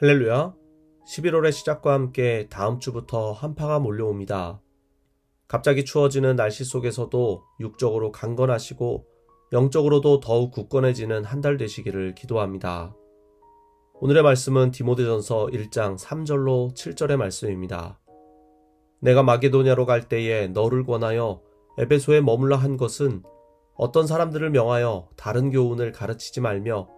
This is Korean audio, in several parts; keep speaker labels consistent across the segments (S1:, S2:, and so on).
S1: 할렐루야. 11월의 시작과 함께 다음 주부터 한파가 몰려옵니다. 갑자기 추워지는 날씨 속에서도 육적으로 강건하시고 영적으로도 더욱 굳건해지는 한 달 되시기를 기도합니다. 오늘의 말씀은 디모데전서 1장 3절로 7절의 말씀입니다. 내가 마게도냐로 갈 때에 너를 권하여 에베소에 머물러 한 것은 어떤 사람들을 명하여 다른 교훈을 가르치지 말며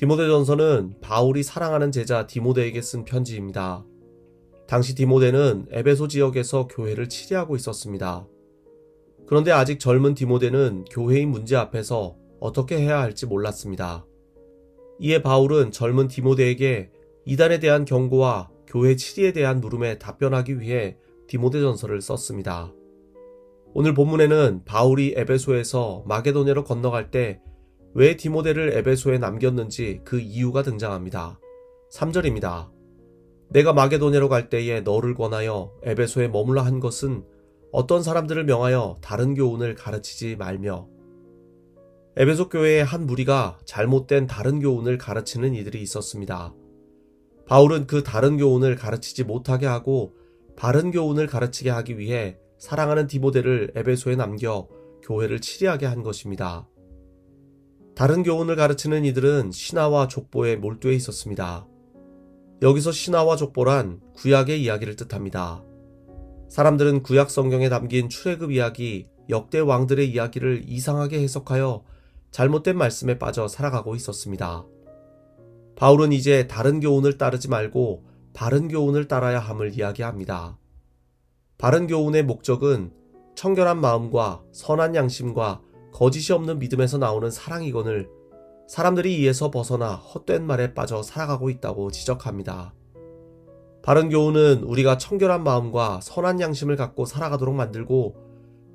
S1: 디모데전서는 바울이 사랑하는 제자 디모데에게 쓴 편지입니다. 당시 디모데는 에베소 지역에서 교회를 치리하고 있었습니다. 그런데 아직 젊은 디모데는 교회의 문제 앞에서 어떻게 해야 할지 몰랐습니다. 이에 바울은 젊은 디모데에게 이단에 대한 경고와 교회 치리에 대한 물음에 답변하기 위해 디모데 전서를 썼습니다. 오늘 본문에는 바울이 에베소에서 마게도냐로 건너갈 때 왜 디모데를 에베소에 남겼는지 그 이유가 등장합니다. 3절입니다. 내가 마게도냐로 갈 때에 너를 권하여 에베소에 머물러 한 것은 어떤 사람들을 명하여 다른 교훈을 가르치지 말며 에베소 교회의 한 무리가 잘못된 다른 교훈을 가르치는 이들이 있었습니다. 바울은 그 다른 교훈을 가르치지 못하게 하고 바른 교훈을 가르치게 하기 위해 사랑하는 디모데를 에베소에 남겨 교회를 치리하게 한 것입니다. 다른 교훈을 가르치는 이들은 신하와 족보에 몰두해 있었습니다. 여기서 신하와 족보란 구약의 이야기를 뜻합니다. 사람들은 구약 성경에 담긴 출애굽 이야기, 역대 왕들의 이야기를 이상하게 해석하여 잘못된 말씀에 빠져 살아가고 있었습니다. 바울은 이제 다른 교훈을 따르지 말고 바른 교훈을 따라야 함을 이야기합니다. 바른 교훈의 목적은 청결한 마음과 선한 양심과 거짓이 없는 믿음에서 나오는 사랑이거늘 사람들이 이에서 벗어나 헛된 말에 빠져 살아가고 있다고 지적합니다. 바른 교훈은 우리가 청결한 마음과 선한 양심을 갖고 살아가도록 만들고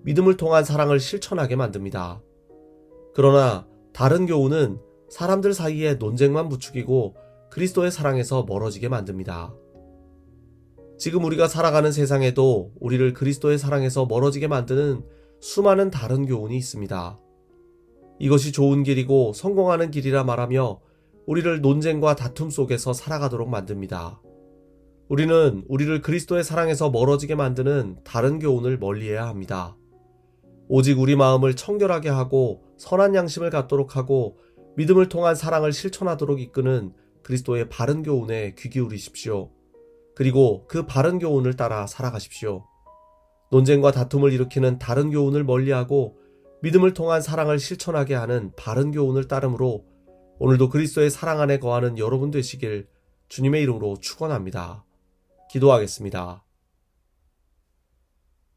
S1: 믿음을 통한 사랑을 실천하게 만듭니다. 그러나 다른 교훈은 사람들 사이에 논쟁만 부추기고 그리스도의 사랑에서 멀어지게 만듭니다. 지금 우리가 살아가는 세상에도 우리를 그리스도의 사랑에서 멀어지게 만드는 수많은 다른 교훈이 있습니다. 이것이 좋은 길이고 성공하는 길이라 말하며 우리를 논쟁과 다툼 속에서 살아가도록 만듭니다. 우리는 우리를 그리스도의 사랑에서 멀어지게 만드는 다른 교훈을 멀리해야 합니다. 오직 우리 마음을 청결하게 하고 선한 양심을 갖도록 하고 믿음을 통한 사랑을 실천하도록 이끄는 그리스도의 바른 교훈에 귀 기울이십시오. 그리고 그 바른 교훈을 따라 살아가십시오. 논쟁과 다툼을 일으키는 다른 교훈을 멀리하고 믿음을 통한 사랑을 실천하게 하는 바른 교훈을 따름으로 오늘도 그리스도의 사랑 안에 거하는 여러분 되시길 주님의 이름으로 축원합니다. 기도하겠습니다.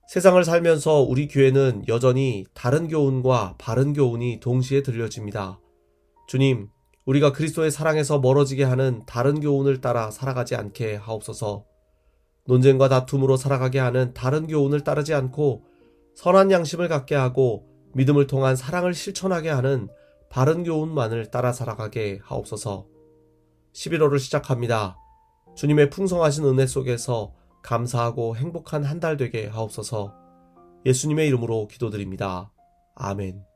S1: 세상을 살면서 우리 교회는 여전히 다른 교훈과 바른 교훈이 동시에 들려집니다. 주님, 우리가 그리스도의 사랑에서 멀어지게 하는 다른 교훈을 따라 살아가지 않게 하옵소서. 논쟁과 다툼으로 살아가게 하는 다른 교훈을 따르지 않고 선한 양심을 갖게 하고 믿음을 통한 사랑을 실천하게 하는 바른 교훈만을 따라 살아가게 하옵소서. 11월을 시작합니다. 주님의 풍성하신 은혜 속에서 감사하고 행복한 한 달 되게 하옵소서. 예수님의 이름으로 기도드립니다. 아멘.